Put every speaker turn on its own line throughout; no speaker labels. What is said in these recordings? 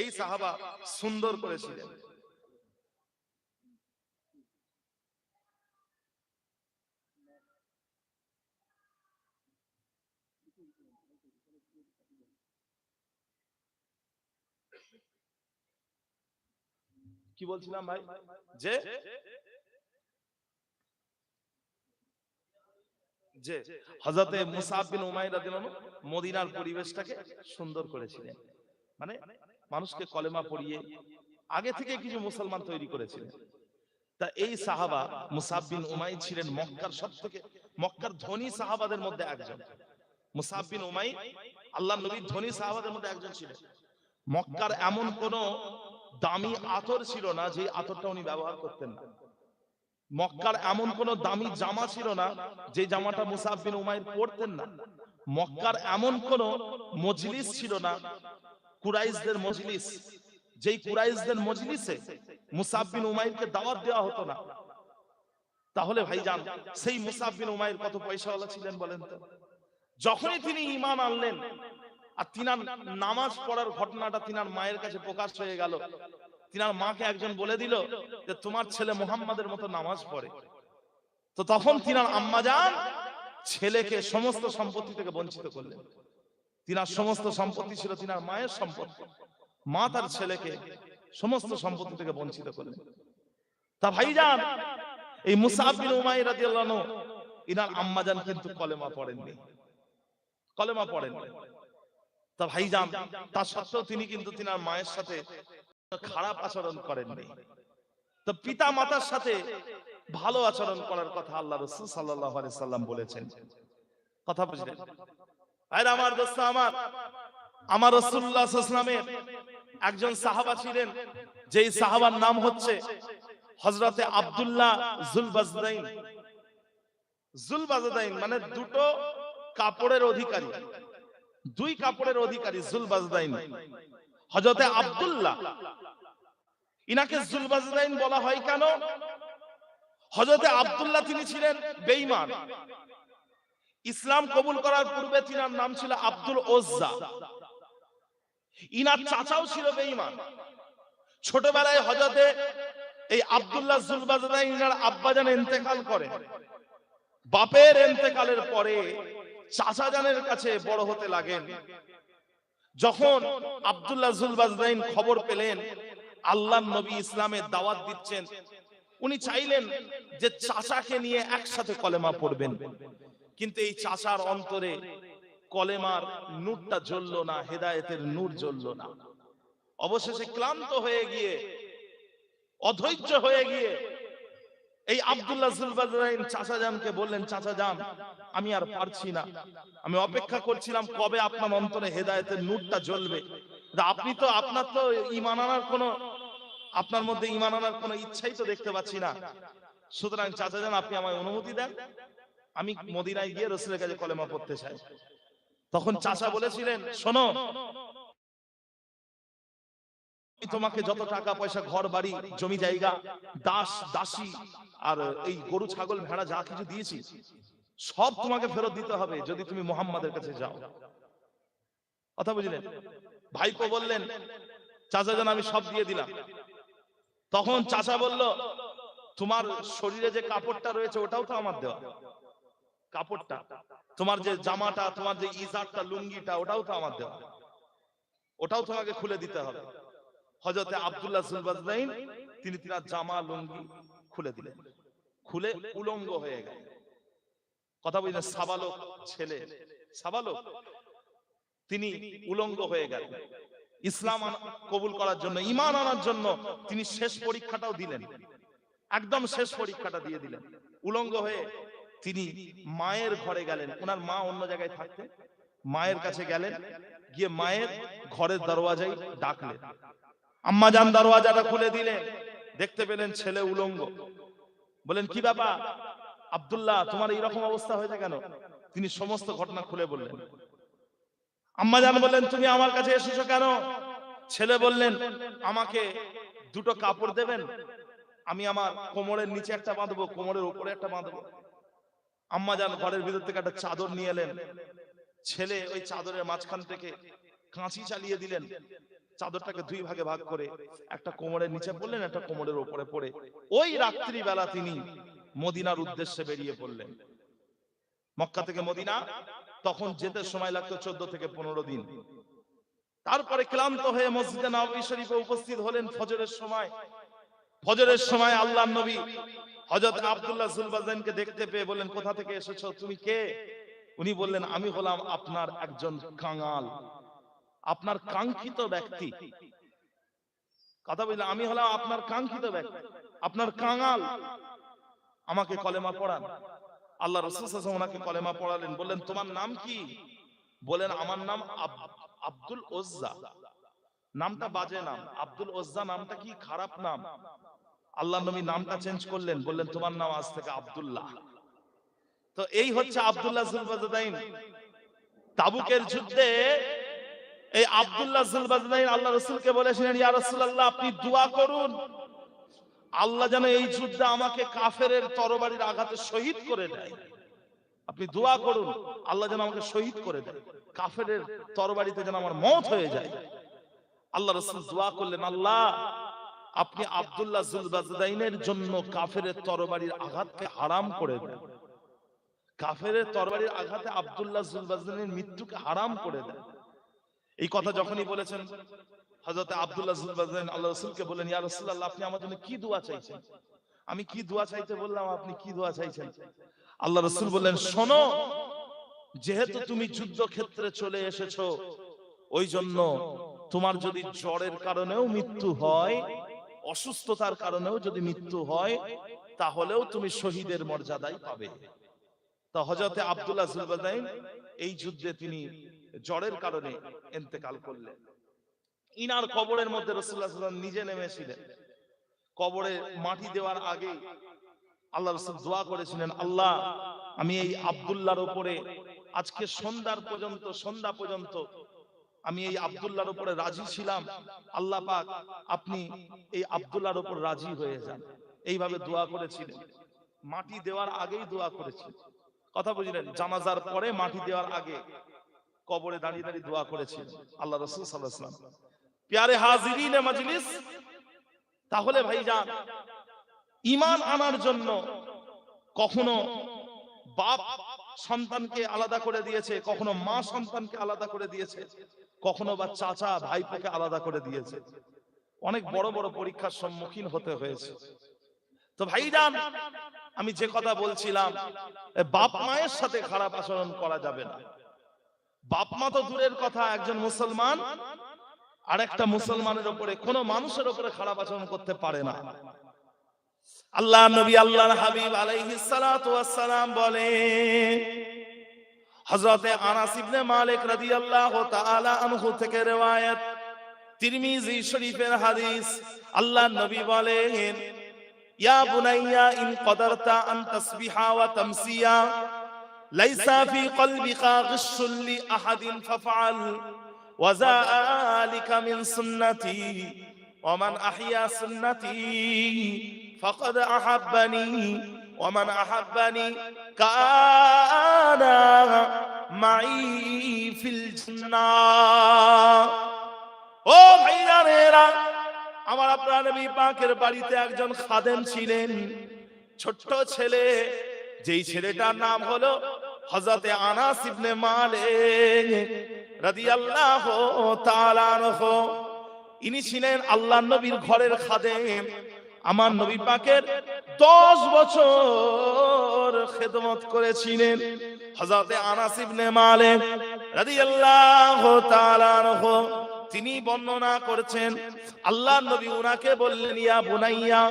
এই সাহাবা সুন্দর করেছিলেন। কি বলছিলাম ভাই? যে? যে হযরতে মুসাব বিন উমাইর মদিনার পরিবেশটাকে সুন্দর করেছিলেন। মানে মানুষকে কলেমা পড়িয়ে আগে থেকে কিছু মুসলমান তৈরি করেছিলেন তা এই সাহাবা মুসাব বিন উমাইর ছিলেন মক্কার সবথেকে মক্কার ধনী সাহাবাদের মধ্যে একজন। মুসাব বিন উমাইর আল্লাহ নবীর ধনী সাহাবাদের মধ্যে একজন ছিলেন। মক্কার এমন কোন দামি আতর ছিল না যে আতরটা উনি ব্যবহার করতেন না। মক্কার এমন কোন দামি জামা ছিল না যে জামাটা মুসাব বিন উমাইর পরতেন না। মক্কার এমন কোন মজলিস ছিল না কুরাইশদের মজলিস, যেই কুরাইশদের মজলিসে মুসাব বিন উমাইরকে দাওয়াত দেওয়া হতো না। তাহলে ভাইজান, সেই মুসাব বিন উমাইর কত পয়সাওয়ালা ছিলেন বলেন তো? যখনই তিনি ঈমান আনলেন, আর তিনার নামাজ পড়ার ঘটনাটা তিনার মায়ের কাছে প্রকাশ হয়ে গেল। তিনার মাকে একজন বলে দিল যে, তোমার ছেলে মোহাম্মদের মতো নামাজ পড়ে। তো তখন তিনার আম্মা যান ছেলেকে সমস্ত সম্পত্তি থেকে বঞ্চিত করলেন। তিনার সমস্ত সম্পত্তি ছিল তিনার মায়ের সম্পত্তি মা তার ছেলেকে সমস্ত সম্পত্তি থেকে বঞ্চিত করলেন। তা ভাইজান এই মুসাব বিন উমাইর ইনার যান কিন্তু কলেমা পড়েননি। কলেমা পড়েননি। তা ভাইজান তা সত্ত্বেও তিনি কিন্তু তিনার মায়ের সাথে খারাপ আচরণ করেননি। তো পিতা মাতার সাথে ভালো আচরণ করার কথা আল্লাহ রসুল সাল্লাহ সাল্লাম বলেছেন। কথা বুঝলেন? আর আমার দোস্ত, আমার। আমার রসুল্লাহ ইসলামের একজন সাহাবা ছিলেন, যেই সাহাবার নাম হচ্ছে হজরতে আব্দুল্লাহ জুলবাজদাইন জুলবাজদাইন মানে দুটো কাপড়ের অধিকারী। দুই কাপড়ের অধিকারী জুলবাজদাইন হজরতে আব্দুল্লাহ। ইনাকে জুলবাজদাইন বলা হয় কেন? হজরতে আব্দুল্লাহ তিনি ছিলেন বেঈমান। ইসলাম কবুল করার পূর্বে তিনার নাম ছিল আব্দুল ওজ্জা। ইনার চাচাও ছিল বেঈমান। ছোটবেলায় হজরতে এই আব্দুল্লাহ জুলবাজদাইন ইনার আব্বাজান ইন্তেকাল করে। বাপের ইন্তেকালের পরে চাচা জানের কাছে বড় হতে লাগেন। যখন আব্দুল্লাহ জুলবাজদাইন খবর পেলেন আল্লাহ নবী ইসলামের দাওয়াত দিচ্ছেন, উনি চাইলেন যে চাচাকে নিয়ে একসাথে কলেমা পড়বেন। কিন্তু এই চাচার অন্তরে কলেমার নূরটা জ্বললো না, হেদায়েতের নূর জ্বললো না। অবশেষে ক্লান্ত হয়ে গিয়ে, অধৈর্য হয়ে গিয়ে এই আব্দুল্লাহ জুলবাজাইন চাচা জানকে বললেন, চাচা জান, আমি আর পারছি না। আমি অপেক্ষা করছিলাম কবে আপনার অন্তরে হেদায়েতের নূরটা জ্বলবে। আপনি তো আপনার তো ইমান আনার কোনো, আপনার মধ্যে ইমান আনার কোনো ইচ্ছাই তো দেখতে পাচ্ছি না। সুতরাং চাচা জান, আপনি আমায় অনুমতি দেন? আমি মদিনায় গিয়ে রসুলের কাছে কলেমা পড়তে চাই। তখন চাচা বলেছিলেন শোনো তোমাকে যত টাকা পয়সা ঘর বাড়ি জমি জায়গা দাস দাসী আর এই গরু ছাগল ভেড়া যা কিছু দিয়েছি সব তোমাকে ফেরত দিতে হবে যদি তুমি মোহাম্মদের কাছে যাও। কথা বুঝলেন? ভাইপো বললেন চাচা যেন আমি সব দিয়ে দিলাম। তখন চাচা বলল তোমার শরীরে যে কাপড়টা রয়েছে ওটাও তো আমার দেওয়া। কাপড়টা তোমার যে জামাটা তোমার যে ইজারটা লুঙ্গিটা ওটাও তো আমার দেওয়া। ওটাও তোমাকে খুলে দিতে হবে। হজরতে আব্দুল্লাহ সুলবাজাইন তিনি তিনার জামা লুঙ্গি খুলে দিলেন। খুলে উলঙ্গ হয়ে গেল। কথা বুঝলেন সাবালক ছেলে। সাবালক? তিনি উলঙ্গ হয়ে গেলেন ইসলাম কবুল করার জন্য ইমান আনার জন্য তিনি শেষ পরীক্ষাটাও দিলেন। একদম শেষ পরীক্ষাটা দিয়ে দিলেন। উলঙ্গ হয়ে তিনি মায়ের ঘরে গেলেন। ওনার মা অন্য জায়গায় থাকতেন। মায়ের কাছে গেলেন। গিয়ে মায়ের ঘরের দরওয়াজায় ডাকলেন। আম্মা জান দরওয়াজাটা খুলে দিলেন। দেখতে পেলেন ছেলে উলঙ্গ। বলেন কি ব্যাপার? আব্দুল্লাহ, তোমার এইরকম অবস্থা হয়েছে কেন? তিনি সমস্ত ঘটনা খুলে বললেন। আম্মা জান বললেন, তুমি আমার কাছে এসেছ কেন? ছেলে বললেন, আমাকে দুটো কাপড় দেবেন? আমি আমার কোমরের নিচে একটা বাঁধবো, কোমরের উপরে একটা বাঁধবো। আম্মা যান ঘরের ভিতর থেকে একটা চাদর নিয়ে এলেন। ছেলে ওই চাদরের মাঝখান থেকে কাঁচি চালিয়ে দিলেন। চাদরটাকে দুই ভাগে ভাগ করে একটা কোমরের নিচে পড়লেন, একটা কোমরের উপরে পড়ে। ওই রাত্রি বেলা তিনি মদিনার উদ্দেশ্যে বেরিয়ে পড়লেন। মক্কা থেকে মদিনা, তখন যেতে সময় লাগতো চোদ্দ থেকে পনেরো দিন। তারপরে ক্লান্ত হয়ে মসজিদে নবী শরীফে উপস্থিত হলেন ফজরের সময়। ফজরের সময় আল্লাহ নবী হজরত দেখতে পেয়ে বললেন, কোথা থেকে এসেছ? তুমি কে? উনি বললেন, আমি হলাম আপনার একজন কাঙাল, আপনার কাঙ্ক্ষিত ব্যক্তি। কথা আমি হলাম আপনার কাঙ্ক্ষিত ব্যক্তি, আপনার কাঙাল। আমাকে কলেমা পড়ান। আল্লাহ রসুল ওনাকে কলেমা পড়ালেন, বললেন, তোমার নাম কি? বলেন আমার নাম আব্দুল ওজ্জা। নামটা বাজে নাম, আব্দুল ওজ্জা নামটা কি? খারাপ নাম। আল্লাহ নবী নামটা চেঞ্জ করলেন, বললেন, তোমার নাম আজ থেকে আব্দুল্লাহ। তো এই হচ্ছে আব্দুল্লাহ জুলবাজাদাইন তাবুকের যুদ্ধে এই আব্দুল্লাহ জুলবাজাদাইন আল্লাহ রসুলকে বলেছিলেন, ইয়া রাসূলুল্লাহ, আপনি দোয়া করুন। আল্লাহ যেন এই যুদ্ধে আমাকে কাফেরের তরবারির আঘাতে শহীদ করে দেয়। আপনি দোয়া করুন, আল্লাহ যেন আমাকে শহীদ করে দেয়। কাফেরের তরবারিতে যেন আমার মত হয়ে যায়। আল্লাহ রসুল দোয়া করলেন, আল্লাহ আপনি আব্দুল্লাহ জুলবাজদাইনের জন্য কাফেরের তরবারির আঘাতকে হারাম করে দেন কাফেরের তরবারির আঘাতে আব্দুল্লাহ জুলবাজদাইনের মৃত্যুকে হারাম করে দেন এই কথা যখনই বলেছেন হযরত আব্দুল্লাহ জুলবাজদাইন আল্লাহ রাসূলকে বলেন ইয়া রাসূলুল্লাহ আপনি আমার জন্য কি দোয়া চাইছেন? আমি কি দোয়া চাইতে বললাম আপনি কি দোয়া চাইছেন? আল্লাহ রাসূল বললেন শোনো যেহেতু তুমি যুদ্ধক্ষেত্রে চলে এসেছ ওই জন্য তোমার যদি জ্বরের কারণেও মৃত্যু হয় অসুস্থতার কারণেও যদি মৃত্যু হয়, তাহলেও তুমি শহীদের মর্যাদাই পাবে। তা হজরতে আব্দুল্লাহ জুলবাদাইন এই যুদ্ধে তিনি জ্বরের কারণে ইন্তেকাল করলেন। ইনার কবরের মধ্যে রসুল্লাহ নিজে নেমেছিলেন। কবরে মাটি দেওয়ার আগে আল্লাহ রসুল দোয়া করেছিলেন, আল্লাহ, আমি এই আব্দুল্লাহর উপরে আজকে সন্ধ্যার পর্যন্ত, সন্ধ্যা পর্যন্ত আমি এই আব্দুল্লাহর উপরে রাজি ছিলাম। আল্লাহ পাক আপনি এই আব্দুল্লাহর উপর রাজি হয়ে যান। এইভাবে দোয়া করেছিলেন। মাটি দেওয়ার আগেই দোয়া করেছিলেন। কথা বুঝলেন? জানাজার পরে মাটি দেওয়ার আগে কবরে দাঁড়িয়ে দাঁড়িয়ে দোয়া করেছিলেন। আল্লাহ রসুল সাল্লাহ সাল্লাম প্যারে হাজিরিনে মজলিস। তাহলে ভাইজান ইমান আনার জন্য কখনো বাপ সন্তানকে আলাদা করে দিয়েছে কখনো মা সন্তানকে আলাদা করে দিয়েছে। কখনো বা চাচা ভাইপোকে আলাদা করে দিয়েছে। অনেক বড় বড় পরীক্ষার সম্মুখীন হতে হয়েছে। তো ভাইজান, আমি যে কথা বলছিলাম বাপ মায়ের সাথে খারাপ আচরণ করা যাবে না। বাপ মা তো দূরের কথা, একজন মুসলমান, আর একটা মুসলমানের উপরে কোন মানুষের উপরে খারাপ আচরণ করতে পারে না। আল্লাহ নবী, আল্লাহর হাবিব আলাইহিস সালাতু সালাম বলে حضرت عناس ابن مالك رضي الله تعالى عنه تكه روايات ترمیزی شریف حدیث اللہ نبی والین یا بنیا ان قدرتا ان تسبیحا و تمسیا لیسا فی قلبقا غش لی احد ففعل وزا آلک من سنتی ومن احیا سنتی فقد احبنی ওমান আহাব্বানি কানা মাই ফিল জান্নাহ। ও ভাইরা আমার আপনার নবী পাকের বাড়িতে একজন খাদেম ছিলেন, ছোট্ট ছেলে, যেই ছেলেটার নাম হলো হযরতে আনাস ইবনে মালিক রাদিয়াল্লাহু তাআলা আনহু। ইনি ছিলেন আল্লাহর নবীর ঘরের খাদেম। আমার নবী পাকের দশ বছর খেদমত করেছিলেন হযরতে আনাস ইবনে মালিক রাদিয়াল্লাহু তাআলা তিনি বর্ণনা করেছেন, আল্লাহ নবী উনাকে বললেন, ইয়া বুনাইয়া,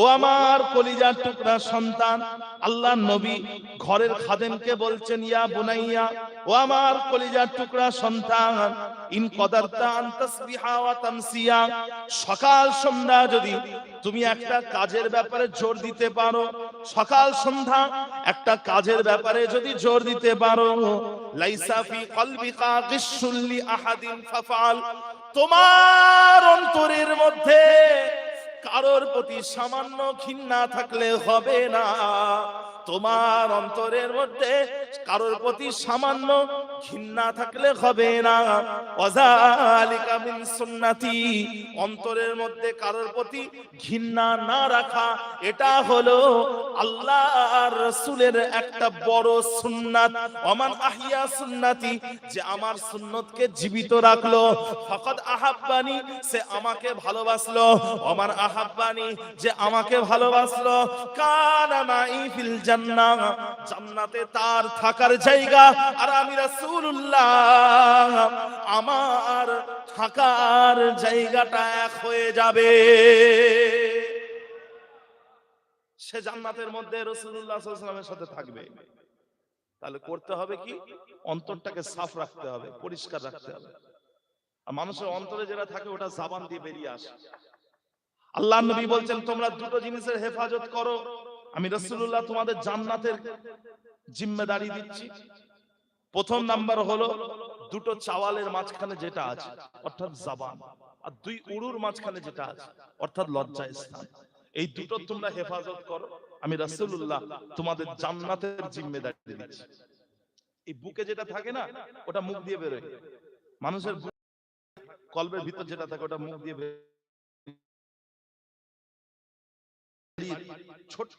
ও আমার কলিজার টুকরা সন্তান, আল্লাহ নবী ঘরের খাদেমকে বলছেন, ইয়া বুনাইয়া, ও আমার কলিজার টুকরা সন্তান ইন কদারতা তাসবিহা ওয়া তামসিয়া। সকাল সন্ধ্যা যদি তুমি একটা কাজের ব্যাপারে জোর দিতে পারো, সকাল সন্ধ্যা একটা কাজের ব্যাপারে যদি জোর দিতে পারো, লাইসা ফি কলবিকা গিশুল্লি আহাদিন ফাফআল। তোমার অন্তরের মধ্যে কারোর প্রতি সামান্য ঘৃণা থাকলে হবে না। তোমার অন্তরের মধ্যে কারোর প্রতি সামান্য ঘৃণা থাকলে হবে না। ওয়াজালিকা মিন সুন্নতি, অন্তরের মধ্যে কারোর প্রতি ঘৃণা না রাখা। এটা হলো আল্লাহর রাসূলের একটা বড় সুন্নাত। ওমান আহিয়া সুন্নতি, যে আমার সুন্নতকে জীবিত রাখল। ফাকাদ আহাব্বানি, সে আমাকে ভালোবাসলো। ওমান আহাব্বানি, যে আমাকে ভালোবাসলো। কানা মাই ফিল জান্নাহ, জান্নাতে তার থাকার জায়গা। আর আমি রাসূলুল্লাহ, আমার থাকার জায়গাটা এক হয়ে যাবে। সে জান্নাতের মধ্যে সাল্লাল্লাহু সাথে থাকবে। তাহলে করতে হবে কি? অন্তরটাকে সাফ রাখতে হবে, পরিষ্কার রাখতে হবে। আর মানুষের অন্তরে যেটা থাকে, ওটা জাবান দিয়ে বেরিয়ে আসে। আল্লাহ নবী বলছেন, তোমরা দুটো জিনিসের হেফাজত করো। আমি রসুল্লাহ তোমাদের জান্নাতের জিম্মেদারি দিচ্ছি। প্রথম নাম্বার হলো দুটো চাওয়ালের মাঝখানে যেটা আছে অর্থাৎ জাবান। আর দুই উড়ুর মাঝখানে যেটা আছে অর্থাৎ লজ্জা স্থান। এই দুটো তোমরা হেফাজত করো। আমি রাসূলুল্লাহ তোমাদের জান্নাতের জিম্মেদারি দিচ্ছি। এই বুকে যেটা থাকে না ওটা মুখ দিয়ে বেরোয়। মানুষের কলবের ভিতর যেটা থাকে ওটা মুখ দিয়ে বেরোয়। ছোট্ট